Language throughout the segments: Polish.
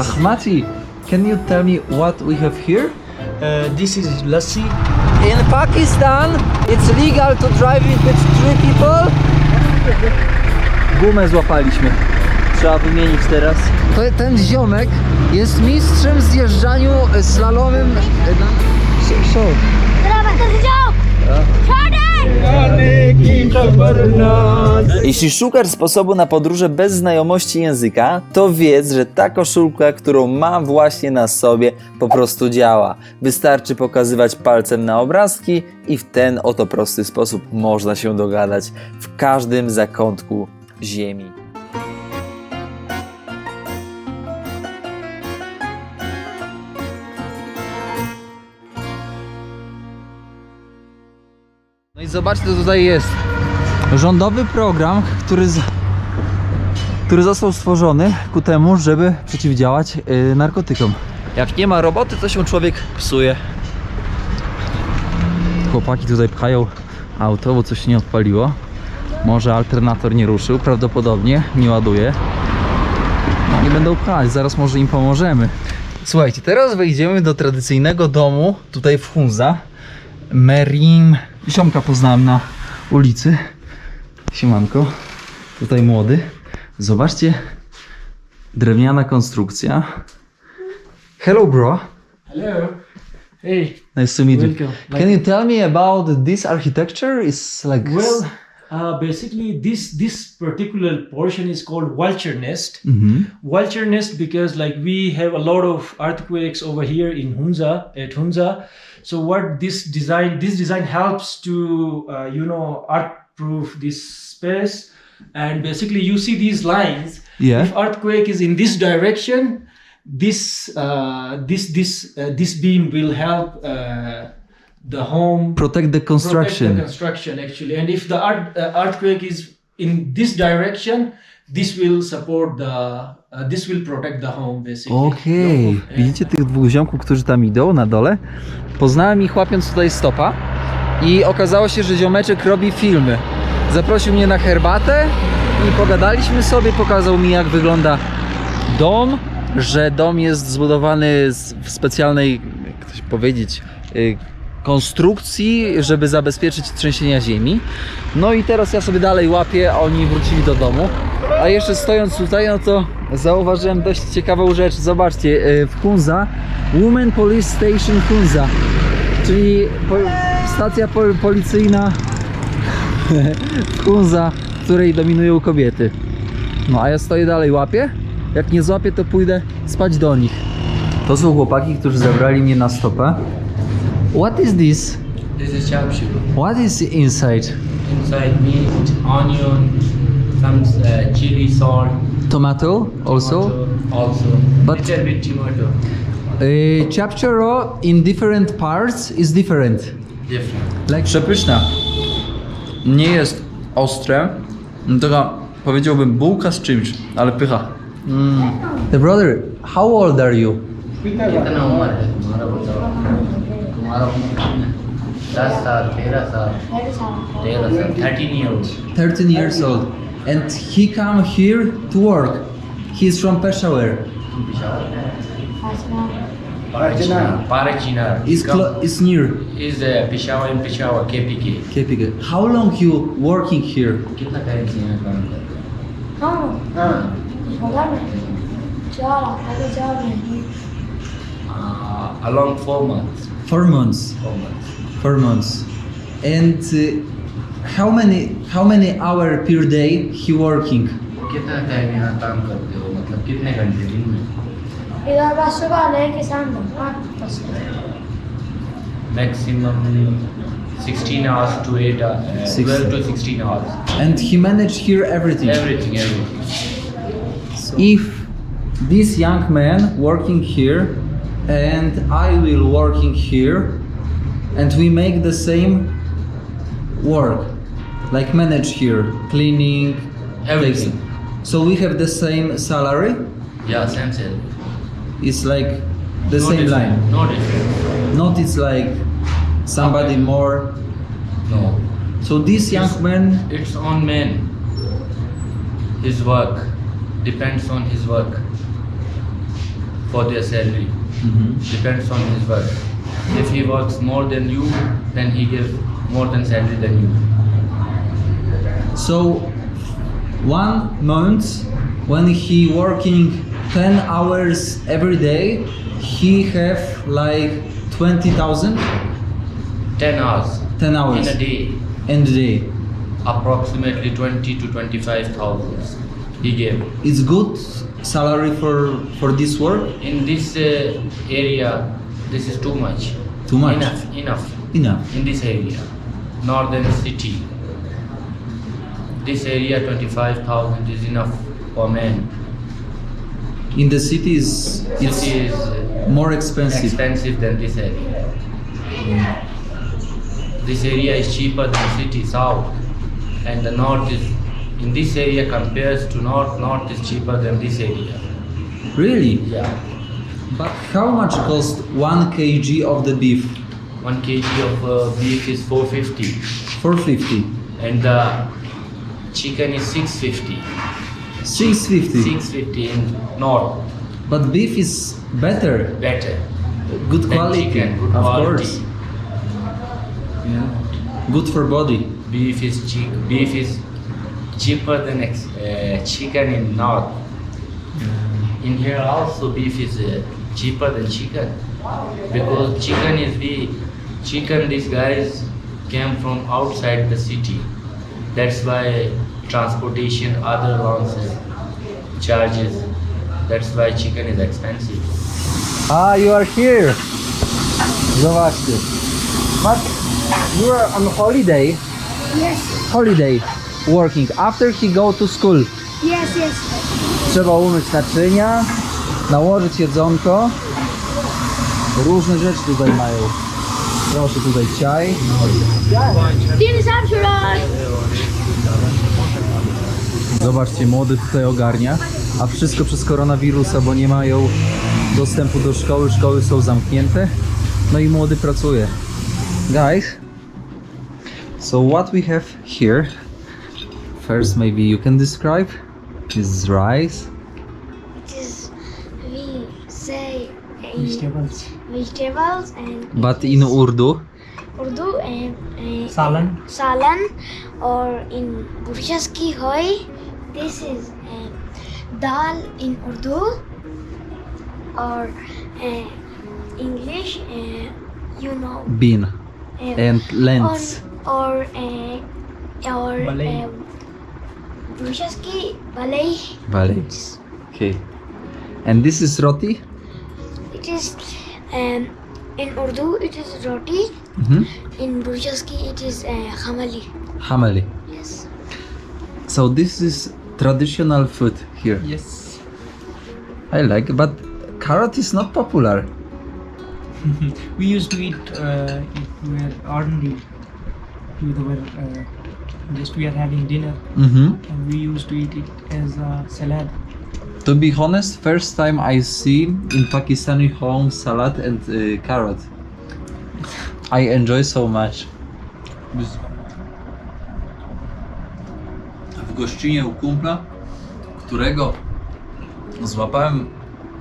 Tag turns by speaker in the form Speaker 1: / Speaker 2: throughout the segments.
Speaker 1: Ahmati, can you tell me what we have here?
Speaker 2: Uh, this is lassi.
Speaker 1: In Pakistan, it's legal to drive with three people. Gumę złapaliśmy. Trzeba wymienić teraz. To, ten ziomek jest mistrzem w zjeżdżaniu slalomem. Show.
Speaker 3: Beraber terjauh. Jordan.
Speaker 4: Jeśli szukasz sposobu na podróże bez znajomości języka, to wiedz, że ta koszulka, którą mam właśnie na sobie, po prostu działa. Wystarczy pokazywać palcem na obrazki i w ten oto prosty sposób można się dogadać w każdym zakątku ziemi.
Speaker 1: No i zobaczcie, co tutaj jest. Rządowy program, który, z, który został stworzony ku temu, żeby przeciwdziałać yy, narkotykom. Jak nie ma roboty, to się człowiek psuje. Chłopaki tutaj pchają auto, bo coś się nie odpaliło. Może alternator nie ruszył, prawdopodobnie nie ładuje. No nie będą pchać, zaraz może im pomożemy. Słuchajcie, teraz wejdziemy do tradycyjnego domu tutaj w Hunza. Merim. Ziomka poznałem na ulicy. Siemanko. Tutaj młody. Zobaczcie. Drewniana konstrukcja. Hello bro.
Speaker 2: Hello. Hey.
Speaker 1: Nice to meet you.
Speaker 2: Welcome.
Speaker 1: Can you tell me about this architecture? It's like
Speaker 2: Well, uh, basically, this this particular portion is called vulture nest.
Speaker 1: Mhm.
Speaker 2: Vulture nest because like we have a lot of earthquakes over here in Hunza at Hunza. So what this design this design helps to uh, you know earth-proof this space. And basically, you see these lines.
Speaker 1: Yeah.
Speaker 2: If earthquake is in this direction, this uh, this this uh, this beam will help uh, the home
Speaker 1: protect the
Speaker 2: protect
Speaker 1: construction.
Speaker 2: the construction actually and if the earth, uh, earthquake is in this direction this will support the uh, this will protect the home basically
Speaker 1: Okej,
Speaker 2: Yeah.
Speaker 1: widzicie tych dwóch ziomków, którzy tam idą na dole? Poznałem ich łapiąc tutaj stopa i okazało się, że ziomeczek robi filmy. Zaprosił mnie na herbatę i pogadaliśmy sobie, pokazał mi jak wygląda dom, że dom jest zbudowany w specjalnej, jak to się powiedzieć, y, konstrukcji, żeby zabezpieczyć trzęsienia ziemi. No i teraz ja sobie dalej łapię, a oni wrócili do domu. A jeszcze stojąc tutaj, no to zauważyłem dość ciekawą rzecz. Zobaczcie, y, w Hunza, Women Police Station Hunza, czyli po, stacja po, policyjna w Hunza, w której dominują kobiety. No a ja stoję dalej, łapię. Jak nie złapię, to pójdę spać do nich. To są chłopaki, którzy zabrali mnie na stopę. What is this?
Speaker 5: This is chapshiru.
Speaker 1: What is inside?
Speaker 5: Inside meat, onion, some uh, chili, salt.
Speaker 1: Tomato, also?
Speaker 5: Tomato Also.
Speaker 1: But-
Speaker 5: Little bit tomato.
Speaker 1: E, uh, chapcharo in different parts is different.
Speaker 5: Different.
Speaker 1: Like Przepyszne. Nie jest ostre. Taka, powiedziałbym, bułka z czymś, ale pycha. Mm. the brother, how old are you?
Speaker 5: तुम्हारा उम्र कितना है? दस साल तेरह साल तेरह साल thirteen year old
Speaker 1: 13 years old. And he come here to work. He's from Peshawar.
Speaker 5: Parak Chinar.
Speaker 1: Is clo- is near
Speaker 5: Is uh, Peshawar in Peshawar, KPK.
Speaker 1: KPK. How long you working here?
Speaker 5: कितना टाइम से यहाँ काम कर रहे
Speaker 3: हम
Speaker 5: हाँ
Speaker 3: पता नहीं चार आगे चार नहीं
Speaker 5: uh, along four months.
Speaker 1: Four months.
Speaker 5: Four months.
Speaker 1: Four months. And uh, how many how many hour per day he working?
Speaker 5: कितना टाइम यहाँ काम करते हो मतलब कितने घंटे दिन में
Speaker 3: इधर बस सुबह लेके शाम तक पाँच बस
Speaker 5: maximum 16 hours to 8 hours, uh,
Speaker 1: 16.
Speaker 5: 12 to 16 hours.
Speaker 1: And he manage here everything.
Speaker 5: Everything, everything.
Speaker 1: If this young man working here and I will working here and we make the same work like manage here cleaning
Speaker 5: Everything.
Speaker 1: so we have the same salary
Speaker 5: Yeah, same same.
Speaker 1: it's like the
Speaker 5: no
Speaker 1: same line
Speaker 5: No different.
Speaker 1: not it's like somebody
Speaker 5: Okay.
Speaker 1: more
Speaker 5: No.
Speaker 1: so this young
Speaker 5: It's-
Speaker 1: man
Speaker 5: It's on man. His work depends on his work. for their salary. Mm-hmm. Depends on his work. If he works more than you, then he gives more than salary than you.
Speaker 1: So one month when he working 10 hours every day, he have like 20,000
Speaker 5: 10 hours
Speaker 1: 10 hours
Speaker 5: in a day,
Speaker 1: in a day.
Speaker 5: approximately 20 to 25,000 he gave.
Speaker 1: It's good salary for for this work.
Speaker 5: In this uh, area, this is too much.
Speaker 1: Too much.
Speaker 5: Enough, enough.
Speaker 1: Enough.
Speaker 5: In this area, northern city. This area, 25,000 is enough for men.
Speaker 1: In the cities, it's
Speaker 5: City is uh,
Speaker 1: more expensive.
Speaker 5: expensive than this area. This area is cheaper than city south, and the north is in this area compares to north. North is cheaper than this area.
Speaker 1: Really?
Speaker 5: Yeah,
Speaker 1: But how much cost one kg of the beef?
Speaker 5: one kg of uh, beef is 450,
Speaker 1: 450.
Speaker 5: and the chicken is 650.
Speaker 1: 650.
Speaker 5: 650 in north,
Speaker 1: But beef is better.
Speaker 5: better.
Speaker 1: Good quality.
Speaker 5: chicken, good
Speaker 1: of
Speaker 5: quality.
Speaker 1: course. Yeah. Good for body.
Speaker 5: Beef is cheap. Beef is cheaper than ex- uh, chicken in north. In here also beef is uh, cheaper than chicken because chicken is the chicken. These guys came from outside the city. That's why transportation, other allowances, charges. That's why chicken is expensive.
Speaker 1: Ah, you are here. Zobaczcie. But you are on holiday.
Speaker 3: Yes,
Speaker 1: Holiday. Working. After he go to school.
Speaker 3: yes, yes.
Speaker 1: Trzeba umyć naczynia, nałożyć jedzonko. Różne rzeczy tutaj mają. Proszę tutaj ciaj. Zobaczcie, młody tutaj ogarnia, a wszystko przez koronawirusa, bo nie mają dostępu do szkoły, szkoły są zamknięte. No i młody pracuje. Guys, so what we have here? First, maybe you can describe. This is rice.
Speaker 3: It is, we say in
Speaker 2: Vegetables.
Speaker 3: vegetables and
Speaker 1: But in Urdu,
Speaker 3: Urdu and uh,
Speaker 2: Salan.
Speaker 3: salan or in Burjaski hoy. This is uh, dal in Urdu or uh, English. Uh, you know.
Speaker 1: bean
Speaker 3: uh,
Speaker 1: and lentils.
Speaker 3: or or uh, or
Speaker 2: Balay.
Speaker 3: Burjaski balay.
Speaker 1: Vale. Okay. And this is roti.
Speaker 3: It is um, in Urdu. It is roti.
Speaker 1: Mhm.
Speaker 3: In Burjaski, it is uh, hamali.
Speaker 1: Hamali.
Speaker 3: Yes.
Speaker 1: So this is traditional food here.
Speaker 2: Yes.
Speaker 1: I like, but carrot is not popular.
Speaker 2: We used to eat uh, if we were ordinary. We were uh, just we are having dinner,
Speaker 1: Mm-hmm.
Speaker 2: and we used to eat it as a salad.
Speaker 1: To be honest, first time I see in Pakistani home salad and uh, carrot. I enjoy so much. W gościnie u kumpla, którego złapałem,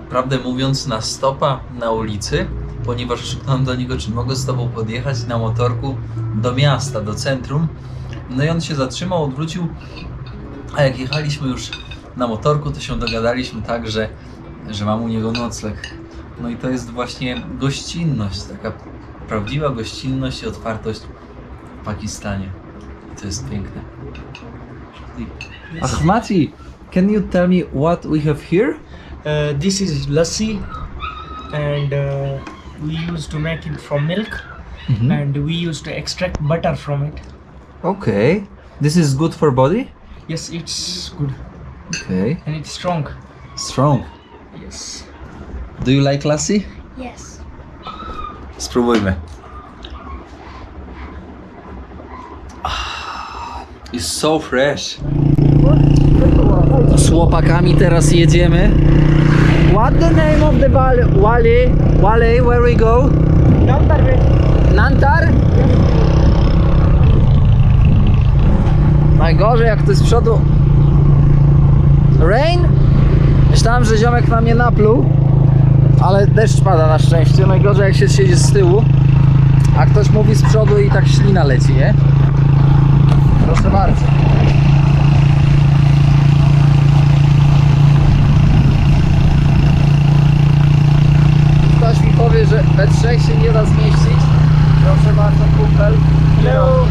Speaker 1: prawdę mówiąc, na stopa na ulicy, ponieważ szukałem do niego, czy mogę z tobą podjechać na motorku do miasta, do centrum. No i on się zatrzymał, odwrócił, a jak jechaliśmy już na motorku, to się dogadaliśmy tak, że, że mam u niego nocleg. No i to jest właśnie gościnność, taka prawdziwa gościnność i otwartość w Pakistanie. To jest piękne. Ahmati, can you tell me what we have here?
Speaker 2: Uh, this is lassi, and uh, we used to make it from milk,
Speaker 1: Mhm.
Speaker 2: and we used to extract butter from it.
Speaker 1: Okay. This is good for body?
Speaker 2: Yes, it's good
Speaker 1: Okay.
Speaker 2: and it's strong.
Speaker 1: Strong.
Speaker 2: Yes.
Speaker 1: Do you like lassi?
Speaker 3: Yes.
Speaker 1: Spróbujmy. Ah, It's so fresh. Z chłopakami teraz jedziemy. What the name of the valley? Wally? Wally, where we go? Nantar? Najgorzej jak to jest z przodu. Rain? Myślałem, że ziomek na mnie napluł. Ale deszcz pada na szczęście. Najgorzej jak się siedzi z tyłu, a ktoś mówi z przodu i tak ślina leci, nie? Proszę bardzo. Ktoś mi powie, że we trzech się nie da zmieścić. Proszę bardzo, kumpel. Hello.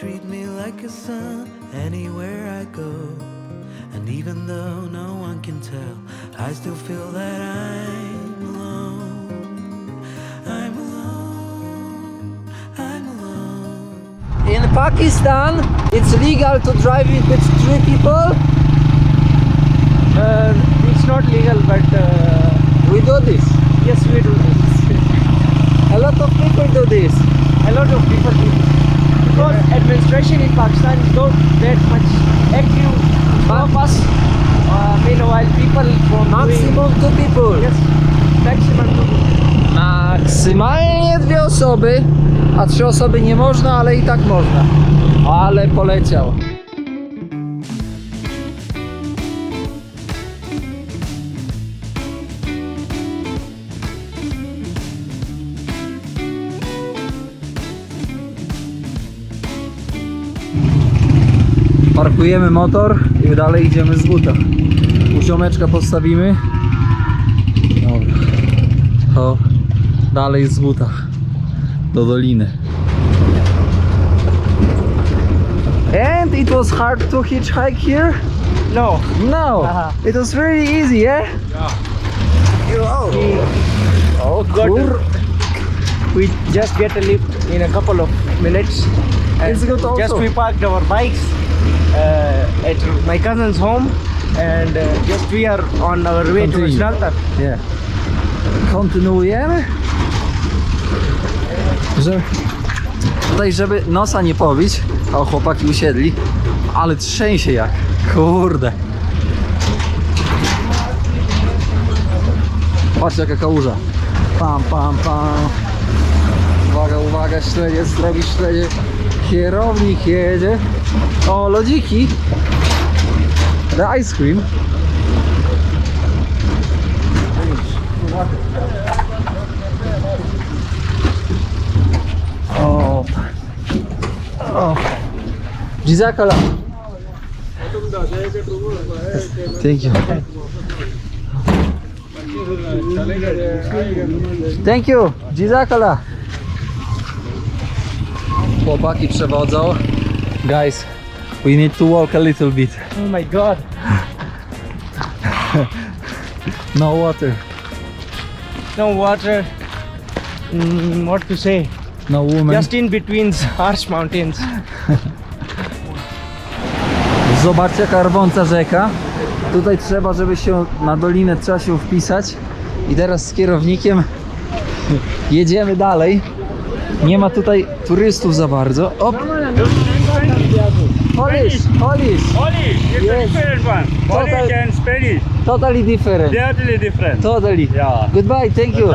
Speaker 6: Treat me like a son anywhere I go. And even though no one can tell, I still feel that I'm alone. I'm alone. I'm alone.
Speaker 1: In Pakistan, it's legal to drive with three people.
Speaker 2: Uh, it's not legal, but uh,
Speaker 1: We do this.
Speaker 2: yes, we do this.
Speaker 1: A lot of people do this.
Speaker 2: A lot of people do this. Because administration in Pakistan is not that much active of us. Uh, meanwhile, people from
Speaker 1: Maximum two people.
Speaker 2: Yes, maximum two people.
Speaker 1: Maksymalnie dwie osoby, a trzy osoby nie można, ale i tak można. Ale poleciał. Parkujemy motor i dalej idziemy z buta. U ziomeczka postawimy. Dobra. To dalej z butach do doliny. And it was hard to hitchhike here?
Speaker 2: No,
Speaker 1: No,
Speaker 2: Aha.
Speaker 1: it was very easy, yeah? Yeah. Oh,
Speaker 2: Got
Speaker 1: kur...
Speaker 2: we just get a lift in a couple of minutes. And
Speaker 1: It's good also.
Speaker 2: Just we parked our bikes at my cousin's home, and uh, just we are on our way to
Speaker 1: Continue.
Speaker 2: Shnaltar.
Speaker 1: Nie. Kontynuujemy. Że... Tutaj, żeby nosa nie pobić, o chłopaki usiedli, ale trzęsie jak. Kurde. Patrzcie jaka kałuża. Pam, pam, pam. Uwaga, uwaga, śledziec robi śledzie. Kierownik jedzie. O, lodziki. The ice cream. Oh. Oh. Jizakala. Thank you. Thank you. Jizakala. Chłopaki przewodzą. Guys, we need to walk a little bit.
Speaker 2: Oh my god.
Speaker 1: No water,
Speaker 2: No water. Mm, what to say?
Speaker 1: no woman.
Speaker 2: Just in between harsh mountains.
Speaker 1: Zobaczcie jaka rwąca rzeka. Tutaj trzeba, żeby się na dolinę trzeba się wpisać. I teraz z kierownikiem jedziemy dalej. Nie ma tutaj turystów za bardzo. Op. Polish, Polish,
Speaker 7: Polish, it's
Speaker 1: Yes.
Speaker 7: a different one. Polish
Speaker 1: Total-
Speaker 7: and Spanish,
Speaker 1: totally different.
Speaker 7: totally different.
Speaker 1: Totally.
Speaker 7: Yeah.
Speaker 1: Goodbye, thank you.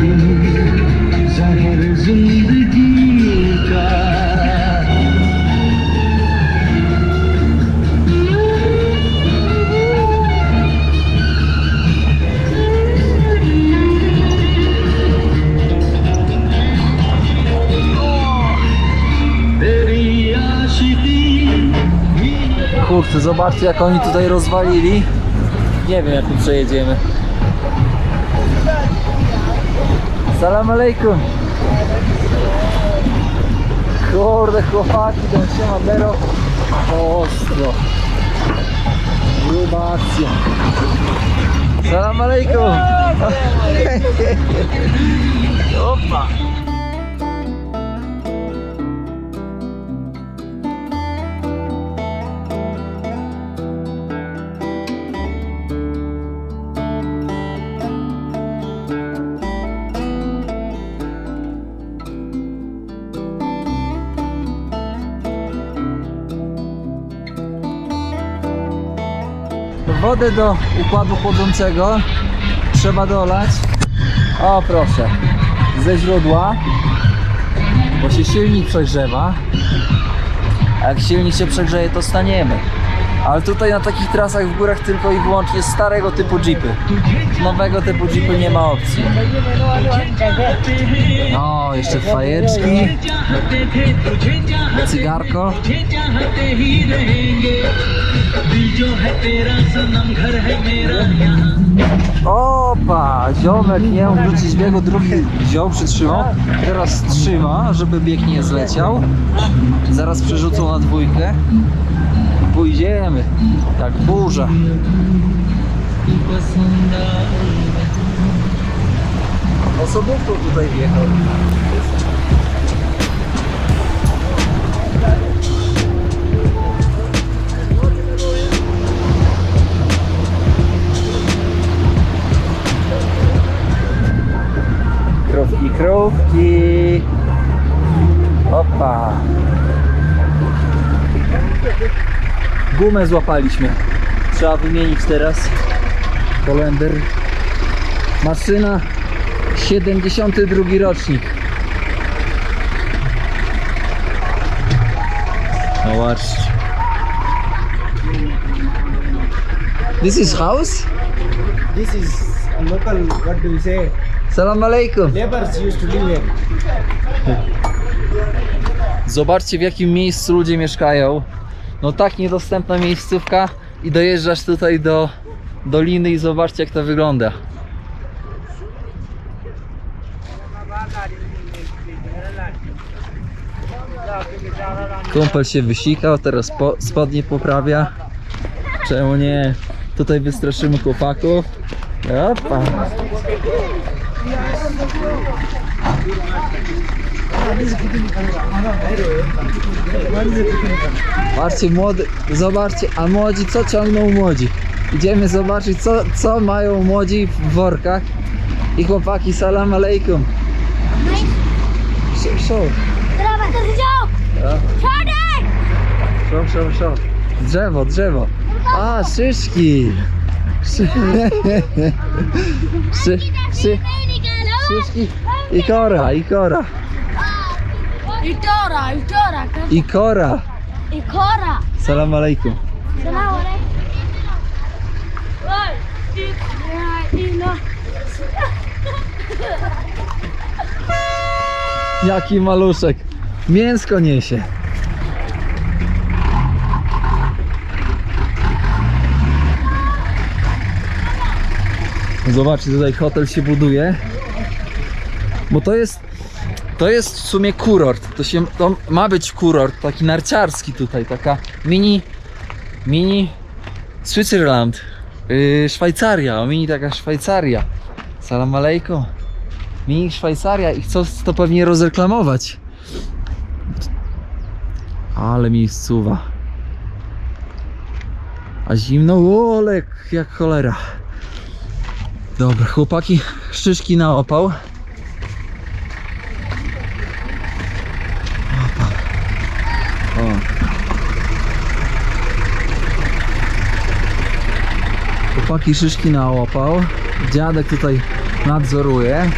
Speaker 1: Kurczę, Zobaczcie jak oni tutaj rozwalili. Nie wiem jak tu przejedziemy. Salam alejkum. Kurde chłopaki, ten się Bero. Ostro. Gruba akcja. Salam alejkum. Opa. Wodę do układu chłodzącego trzeba dolać. O proszę, ze źródła, bo się silnik przegrzewa. A jak silnik się przegrzeje, to staniemy. Ale tutaj na takich trasach w górach tylko i wyłącznie starego typu jeepy. Nowego typu jeepy nie ma opcji. O, jeszcze fajeczki. Cygarko. Opa! Ziomek nie mógł wrócić biegu, drugi wziął, przytrzymał. Teraz trzyma, żeby bieg nie zleciał. Zaraz przerzucą na dwójkę. Pójdziemy. Jak burza. Osobówką tutaj wjechał. Opa. Gumę złapaliśmy. Trzeba wymienić teraz. Kolender. Maszyna 72 rocznik. No watch. This is house?
Speaker 8: This is a local, what do you say?
Speaker 1: Salam alaikum.
Speaker 8: Laborers used to live here.
Speaker 1: Zobaczcie w jakim miejscu ludzie mieszkają. No tak niedostępna miejscówka i dojeżdżasz tutaj do doliny i zobaczcie jak to wygląda. Kumpel się wysikał, teraz po, spodnie poprawia. Czemu nie? Tutaj wystraszymy chłopaków. Opa. Patrzcie, młody, zobaczcie, a młodzi co ciągną młodzi? Idziemy zobaczyć co, co mają młodzi w workach i chłopaki salam alejkum. Show, show, show, show, show. Drzewo, drzewo. A, szyszki. Szy... Szy... Szy... Szyszki i kora, i kora.
Speaker 3: I tora, i tora.
Speaker 1: I kora.
Speaker 3: I kora.
Speaker 1: Salam alejkum.
Speaker 3: Salam alaikum. No.
Speaker 1: Jaki maluszek. Mięsko niesie. Zobaczcie, tutaj hotel się buduje. Bo to jest to jest w sumie kurort. To się to ma być kurort taki narciarski tutaj, taka mini mini Switzerland. Yy, Szwajcaria, mini taka Szwajcaria. Salam alejkum. Mini Szwajcaria i chcą to pewnie rozreklamować. Ale miejscowa. A zimno, o, ale jak, jak cholera. Dobra, chłopaki, szyszki na opał. Opa. O. Chłopaki, szyszki na opał. Dziadek tutaj nadzoruje.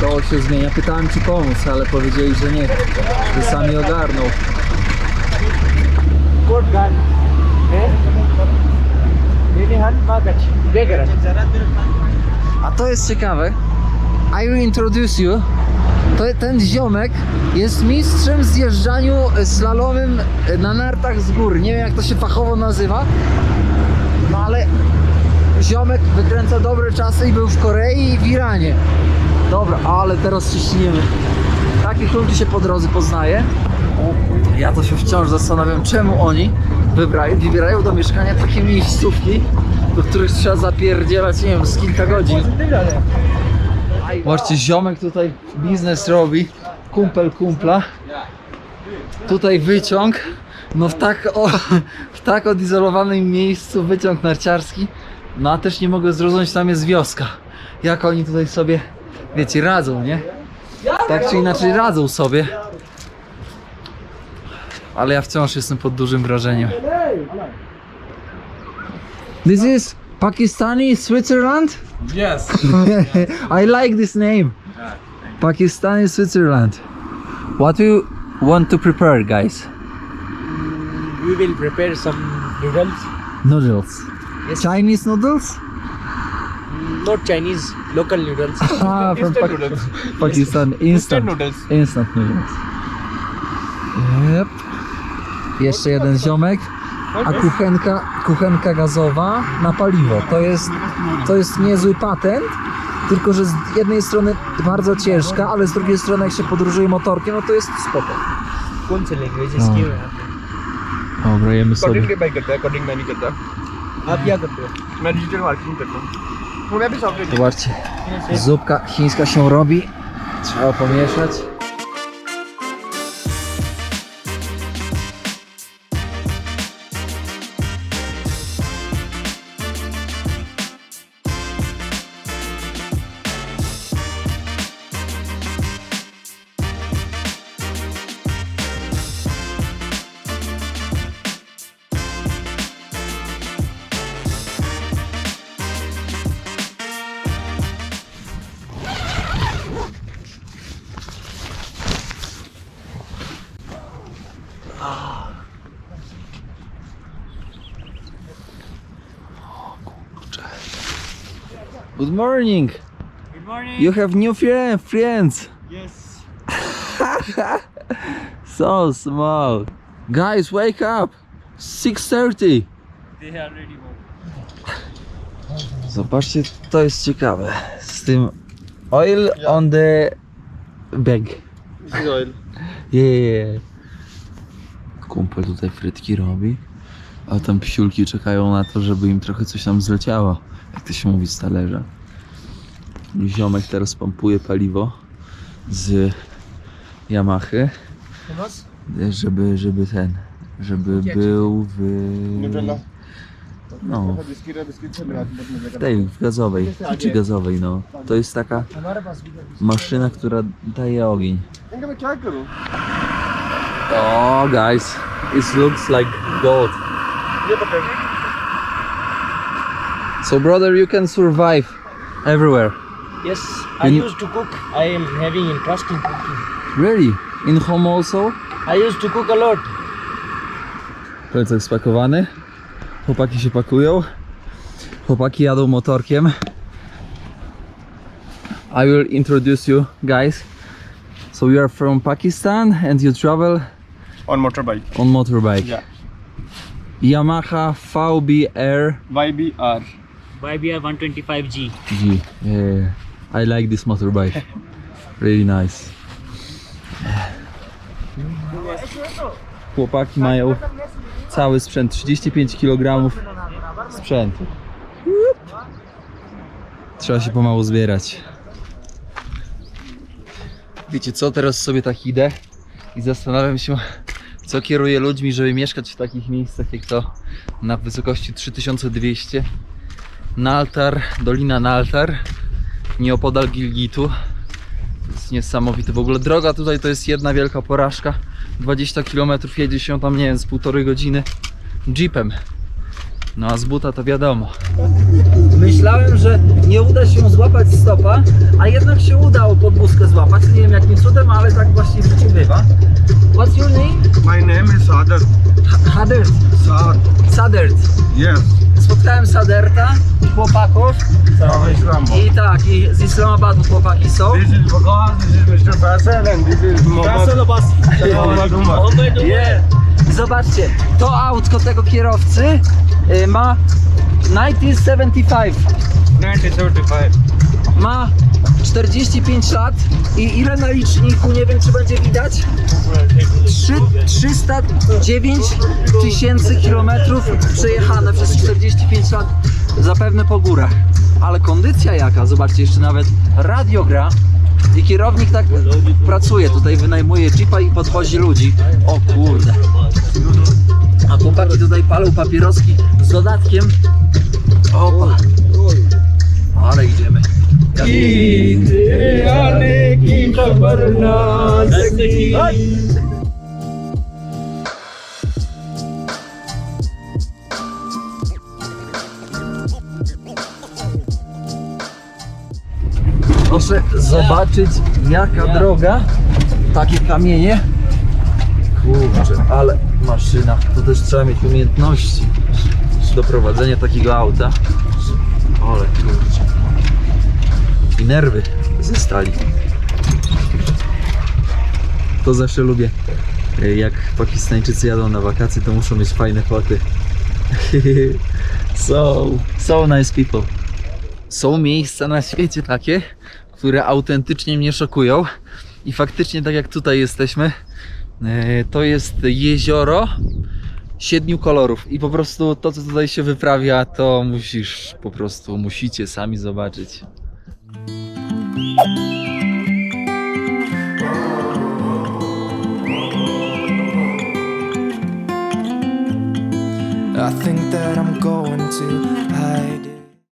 Speaker 1: To się zmienia. Pytałem ci pomóc, ale powiedzieli, że nie. Że sami ogarną.
Speaker 8: Court gun. Ini han magać. Biegaran.
Speaker 1: A to jest ciekawe. I will introduce you ten ziomek jest mistrzem w zjeżdżaniu slalomem na nartach z góry. Nie wiem jak to się fachowo nazywa, no ale ziomek wykręca dobre czasy i był w Korei i w Iranie. Dobra, ale teraz ciśniemy. Takie kulki się po drodze poznaje. Ja to się wciąż zastanawiam, czemu oni wybrają, wybierają do mieszkania takie miejscówki, do których trzeba zapierdzielać, nie wiem, z kilka godzin. Zobaczcie, ziomek tutaj biznes robi, kumpel kumpla. Tutaj wyciąg, no w tak, o, w tak odizolowanym miejscu wyciąg narciarski. No a też nie mogę zrozumieć, tam jest wioska. Jak oni tutaj sobie, wiecie, radzą, nie? Tak czy inaczej radzą sobie. Ale ja wciąż jestem pod dużym wrażeniem. This is Pakistani Switzerland?
Speaker 8: Yes.
Speaker 1: I like this name. Pakistani Switzerland. What do you want to prepare, guys?
Speaker 8: we will prepare some noodles.
Speaker 1: Noodles. Chinese noodles?
Speaker 8: Not Chinese, local noodles.
Speaker 1: Ah, from Pak- Pakistan. Instant
Speaker 8: noodles.
Speaker 1: Instant noodles. Yep. Jeszcze jeden ziomek. A kuchenka, kuchenka gazowa na paliwo. To jest, to jest niezły patent. Tylko, że z jednej strony bardzo ciężka, ale z drugiej strony jak się podróżuje motorkiem, no to jest spoko.
Speaker 8: कौन से लेंगे
Speaker 1: हाँ।
Speaker 8: जिसकी में आप
Speaker 1: Dobra, jemy sobie.
Speaker 7: के बाई करता है अकॉर्डिंग मैं नहीं करता
Speaker 8: आप क्या करते हो
Speaker 7: मैं डिजिटल मार्केटिंग करता हूँ वो मैं भी software
Speaker 1: Zobaczcie, zupka chińska się robi. Trzeba pomieszać. Good morning.
Speaker 8: Good morning.
Speaker 1: You have new friend, friends.
Speaker 8: Yes.
Speaker 1: So small. Guys, wake up. 6:30.
Speaker 8: They are already woke.
Speaker 1: Zobaczcie, to jest ciekawe. Z tym oil on the bag.
Speaker 7: This is oil.
Speaker 1: Yeah. Kumpel tutaj frytki robi, a tam psiulki czekają na to, żeby im trochę coś tam zleciało, jak to się mówi z talerza. Ziomek teraz pompuje paliwo z Yamahy, żeby, żeby ten, żeby był w... No, w tej, w gazowej, czy gazowej, no. To jest taka maszyna, która daje ogień. Oh, guys, it looks like gold. So, brother, you can survive everywhere.
Speaker 8: Yes, I
Speaker 1: In-
Speaker 8: used to cook. I am having interest in cooking.
Speaker 1: Really? In home also?
Speaker 8: I used to cook a lot.
Speaker 1: Plecak spakowany. Chłopaki się pakują. Chłopaki jadą motorkiem. I will introduce you guys. So you are from Pakistan and you travel
Speaker 7: on motorbike
Speaker 1: on motorbike.
Speaker 7: Yeah.
Speaker 1: Yamaha VBR
Speaker 7: YBR
Speaker 8: YBR 125G.
Speaker 1: G. Yeah, I like this motorbike. Really nice. Chłopaki mają cały sprzęt, 35 kg sprzętu. Trzeba się pomału zbierać. Wiecie co, teraz sobie tak idę i zastanawiam się, co kieruje ludźmi, żeby mieszkać w takich miejscach jak to na wysokości 3200. Naltar, Dolina Naltar, nieopodal Gilgitu. To jest niesamowite. W ogóle droga tutaj to jest jedna wielka porażka. 20 km jedzie się tam, nie wiem, z półtorej godziny jeepem. No a z buta to wiadomo. Myślałem, że nie uda się złapać stopa, a jednak się udało podwózkę złapać. Nie wiem jakim cudem, ale tak właśnie w życiu bywa. What's your name?
Speaker 7: my name is Sadat
Speaker 1: Hadert.
Speaker 7: Saad
Speaker 1: Sadert.
Speaker 7: yes
Speaker 1: spotkałem Saderta, chłopaków i tak, i z Islamabadu chłopaki są.
Speaker 7: This is Baqas, this is Mr. Faisal and this is.
Speaker 1: Yeah. Zobaczcie, to autko tego kierowcy y, ma 1975.
Speaker 7: 1975.
Speaker 1: Ma 45 lat i ile na liczniku, nie wiem czy będzie widać? Trzy, 309 tysięcy kilometrów przejechane przez 45 lat, zapewne po górach. Ale kondycja jaka, zobaczcie, jeszcze nawet radio gra i kierownik tak pracuje, tutaj wynajmuje jeepa i podwozi ludzi. O kurde. A chłopaki tutaj palą papieroski z dodatkiem. Opa. Ale idziemy. Proszę zobaczyć jaka droga, takie kamienie. Kurczę, ale maszyna, to też trzeba mieć umiejętności do prowadzenia takiego auta. Ale kurczę. I nerwy ze stali. To zawsze lubię. Jak Pakistańczycy jadą na wakacje, to muszą mieć fajne foty. so, so nice people. Są miejsca na świecie takie, które autentycznie mnie szokują. I faktycznie, tak jak tutaj jesteśmy, e, to jest jezioro siedmiu kolorów i po prostu to, co tutaj się wyprawia, to musisz, po prostu musicie sami zobaczyć. I think that I'm going to